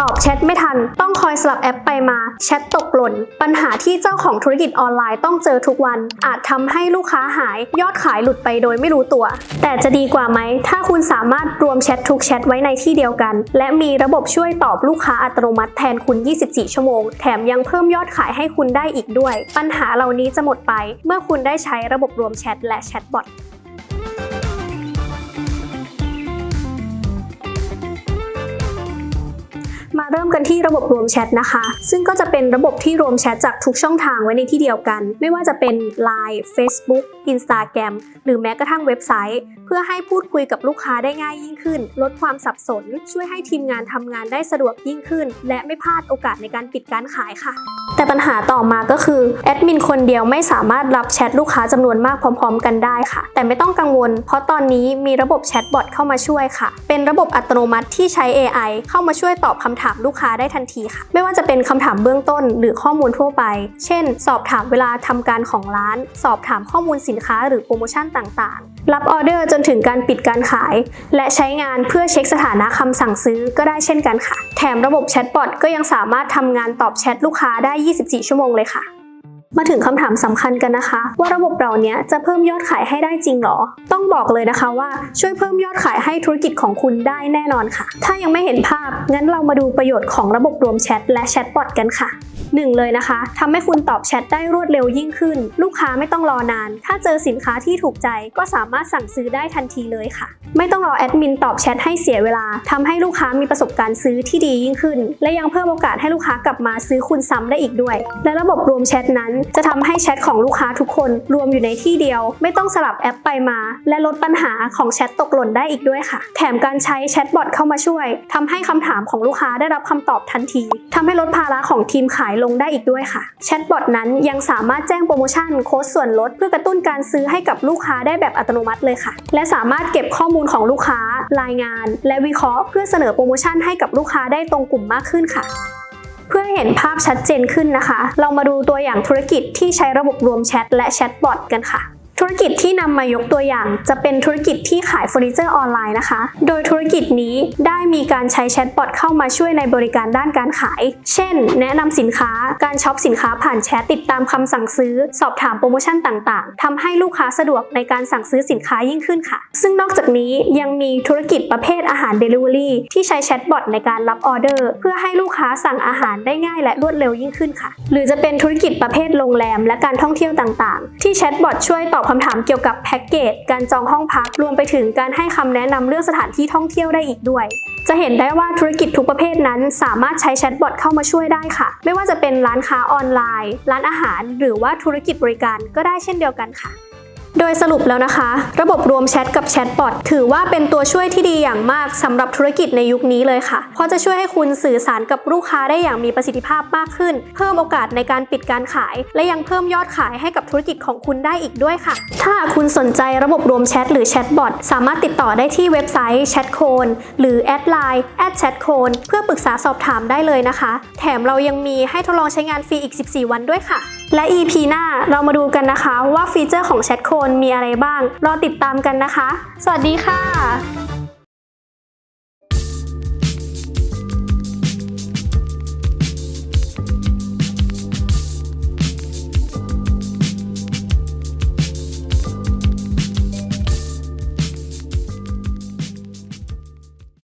ตอบแชทไม่ทัน ต้องคอยสลับแอปไปมา แชทตกหล่น ปัญหาที่เจ้าของธุรกิจออนไลน์ต้องเจอทุกวัน อาจทำให้ลูกค้าหาย ยอดขายหลุดไปโดยไม่รู้ตัว แต่จะดีกว่าไหม ถ้าคุณสามารถรวมแชททุกแชทไว้ในที่เดียวกัน และมีระบบช่วยตอบลูกค้าอัตโนมัติแทนคุณ 24 ชั่วโมง แถมยังเพิ่มยอดขายให้คุณได้อีกด้วย ปัญหาเหล่านี้จะหมดไป เมื่อคุณได้ใช้ระบบรวมแชทและแชทบอท มาเริ่มกันที่ระบบรวมแชทนะคะ ซึ่งก็จะเป็นระบบที่รวมแชทจากทุกช่องทางไว้ในที่เดียวกัน ไม่ว่าจะเป็น Line Facebook Instagram หรือแม้กระทั่งเว็บไซต์ เพื่อให้พูดคุยกับลูกค้าได้ง่ายยิ่งขึ้น ลดความสับสน ช่วยให้ทีมงานทำงานได้สะดวกยิ่งขึ้น และไม่พลาดโอกาสในการปิดการขายค่ะแต่ปัญหาต่อมาก็คือแอดมินคนเดียวไม่สามารถรับแชทลูกค้าจำนวนมากพร้อม ๆ กันได้ค่ะ แต่ไม่ต้องกังวล เพราะตอนนี้มีระบบแชทบอทเข้ามาช่วยค่ะ เป็นระบบอัตโนมัติที่ใช้ AI เข้ามาช่วยตอบคำถามลูกค้าได้ทันทีค่ะ ไม่ว่าจะเป็นคำถามเบื้องต้น หรือข้อมูลทั่วไป เช่น สอบถามเวลาทำการของร้าน สอบถามข้อมูลสินค้าหรือโปรโมชั่นต่างๆรับออเดอร์จนถึงการปิดการขาย และใช้งานเพื่อเช็คสถานะคำสั่งซื้อก็ได้เช่นกันค่ะ แถมระบบแชทบอทก็ยังสามารถทำงานตอบแชทลูกค้าได้ 24 ชั่วโมงเลยค่ะ มาถึงคำถามสำคัญกันนะคะ ว่าระบบเราเนี้ยจะเพิ่มยอดขายให้ได้จริงหรอ ต้องบอกเลยนะคะว่าช่วยเพิ่มยอดขายให้ธุรกิจของคุณได้แน่นอนค่ะ ถ้ายังไม่เห็นภาพงั้นเรามาดูประโยชน์ของระบบรวมแชทและแชทบอทกันค่ะ หนึ่งเลยนะคะทำให้คุณตอบแชทได้รวดเร็วยิ่งขึ้น ลูกค้าไม่ต้องรอนาน ถ้าเจอสินค้าที่ถูกใจก็สามารถสั่งซื้อได้ทันทีเลยค่ะ ไม่ต้องรอแอดมินตอบแชทให้เสียเวลาทำให้ลูกค้ามีประสบการณ์ซื้อที่ดียิ่งขึ้น และยังเพิ่มโอกาสให้ลูกค้ากลับมาซื้อคุณซ้ำได้อีกด้วย และระบบรวมแชทนั้น จะทำให้แชทของลูกค้าทุกคนรวมอยู่ในที่เดียว ไม่ต้องสลับแอปไปมา และลดปัญหาของแชทตกหล่นได้อีกด้วยค่ะ แถมการใช้แชทบอทเข้ามาช่วยทำให้คำถามของลูกค้าได้รับคำตอบทันทีทำให้ลดภาระของทีมขายลงได้อีกด้วยค่ะ แชทบอทนั้นยังสามารถแจ้งโปรโมชั่นโค้ดส่วนลด เพื่อกระตุ้นการซื้อให้กับลูกค้าได้แบบอัตโนมัติเลยค่ะ และสามารถเก็บข้อมูลของลูกค้า รายงาน และวิเคราะห์เพื่อเสนอโปรโมชั่นให้กับลูกค้าได้ตรงกลุ่มมากขึ้นค่ะเพื่อให้เห็นภาพชัดเจนขึ้นนะคะ เรามาดูตัวอย่างธุรกิจที่ใช้ระบบรวมแชทและแชทบอทกันค่ะ ธุรกิจที่นำมายกตัวอย่าง จะเป็นธุรกิจที่ขายเฟอร์นิเจอร์ออนไลน์นะคะ โดยธุรกิจนี้ได้มีการใช้แชทบอทเข้ามาช่วยในบริการด้านการขาย เช่น แนะนำสินค้า การช็อปสินค้าผ่านแชทติดตามคำสั่งซื้อ สอบถามโปรโมชั่นต่างๆทำให้ลูกค้าสะดวกในการสั่งซื้อสินค้ายิ่งขึ้นค่ะ ซึ่งนอกจากนี้ยังมีธุรกิจประเภทอาหาร Delivery ที่ใช้แชทบอทในการรับออเดอร์ เพื่อให้ลูกค้าสั่งอาหารได้ง่ายและรวดเร็วยิ่งขึ้นค่ะ หรือจะเป็นธุรกิจประเภทโรงแรมและการท่องเที่ยวต่างๆ ที่แชทบอทช่วยตอบคำถามเกี่ยวกับแพ็กเกจ การจองห้องพัก รวมไปถึงการให้คำแนะนำเรื่องสถานที่ท่องเที่ยวได้อีกด้วย จะเห็นได้ว่าธุรกิจทุกประเภทนั้นสามารถใช้แชทบอทเข้ามาช่วยได้ค่ะ ไม่ว่าจะเป็นร้านค้าออนไลน์ ร้านอาหาร หรือว่าธุรกิจบริการก็ได้เช่นเดียวกันค่ะ โดยสรุปแล้วนะคะ ระบบรวมแชทกับแชทบอทถือว่าเป็นตัวช่วยที่ดีอย่างมากสำหรับธุรกิจในยุคนี้เลยค่ะ เพราะจะช่วยให้คุณสื่อสารกับลูกค้าได้อย่างมีประสิทธิภาพมากขึ้น เพิ่มโอกาสในการปิดการขาย และยังเพิ่มยอดขายให้กับธุรกิจของคุณได้อีกด้วยค่ะ ถ้าคุณสนใจระบบรวมแชทหรือแชทบอทสามารถติดต่อได้ที่เว็บไซต์แชทโคนหรือแอดไลน์แอดแชทโคนเพื่อปรึกษาสอบถามได้เลยนะคะ แถมเรายังมีให้ทดลองใช้งานฟรีอีก 14 วันด้วยค่ะ และ EP หน้าเรามาดูกันนะคะว่าฟีเจอร์ของแชทโคคนมีอะไรบ้าง รอติดตามกันนะคะ สวัสดีค่ะ